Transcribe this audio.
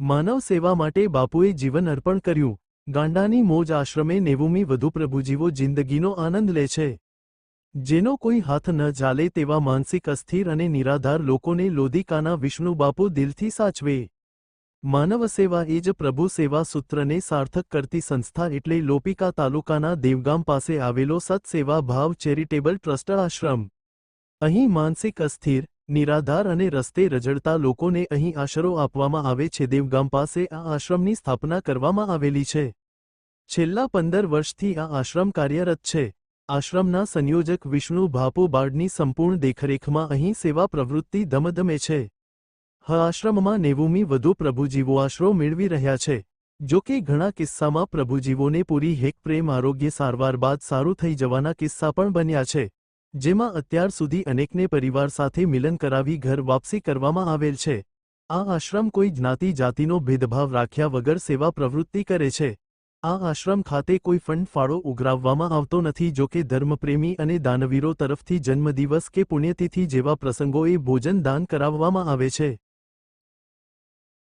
માનવ સેવા માટે બાપુએ જીવન અર્પણ કર્યું. ગાંડાની મોજ આશ્રમે નેવુમી વધુ પ્રભુજીવો જિંદગીનો આનંદ લે છે. જેનો કોઈ હાથ ન જાલે તેવા માનસિક અસ્થિર અને નિરાધાર લોકોને લોધિકાના વિષ્ણુ બાપુ દિલથી સાચવે. માનવ સેવા એ જ પ્રભુ સેવા સૂત્રને સાર્થક કરતી સંસ્થા એટલે લોપિકા તાલુકાના દેવગામ પાસે આવેલો સત્સેવા ભાવ ચેરિટેબલ ટ્રસ્ટ આશ્રમ. અહીં માનસિક અસ્થિર નિરાધાર અને રસ્તે રજડતા લોકોને અહીં આશરો આપવામાં આવે છે. દેવગામ પાસે આ આશ્રમની સ્થાપના કરવામાં આવેલી છે. છેલ્લા પંદર વર્ષથી આ આશ્રમ કાર્યરત છે. આશ્રમના સંયોજક વિષ્ણુ ભાપુ બાળની સંપૂર્ણ દેખરેખમાં અહીં સેવા પ્રવૃત્તિ ધમધમે છે. હ આશ્રમમાં નેવુમી વધુ પ્રભુજીવો આશરો મેળવી રહ્યા છે. જો કે ઘણા કિસ્સામાં પ્રભુજીવોને પૂરી હેક પ્રેમ આરોગ્ય સારવાર બાદ સારું થઈ જવાના કિસ્સા પણ બન્યા છે. જેમાં અત્યાર સુધી અનેકને પરિવાર સાથે મિલન કરાવી ઘર વાપસી કરવામાં આવેલ છે. આ આશ્રમ કોઈ જ્ઞાતિ જાતિનો ભેદભાવ રાખ્યા વગર સેવા પ્રવૃત્તિ કરે છે. આ આશ્રમ ખાતે કોઈ ફંડ ફાળો ઉઘરાવવામાં આવતો નથી જો કે ધર્મપ્રેમી અને દાનવીરો તરફથી જન્મદિવસ કે પુણ્યતિથિ જેવા પ્રસંગોએ ભોજન દાન કરાવવામાં આવે છે.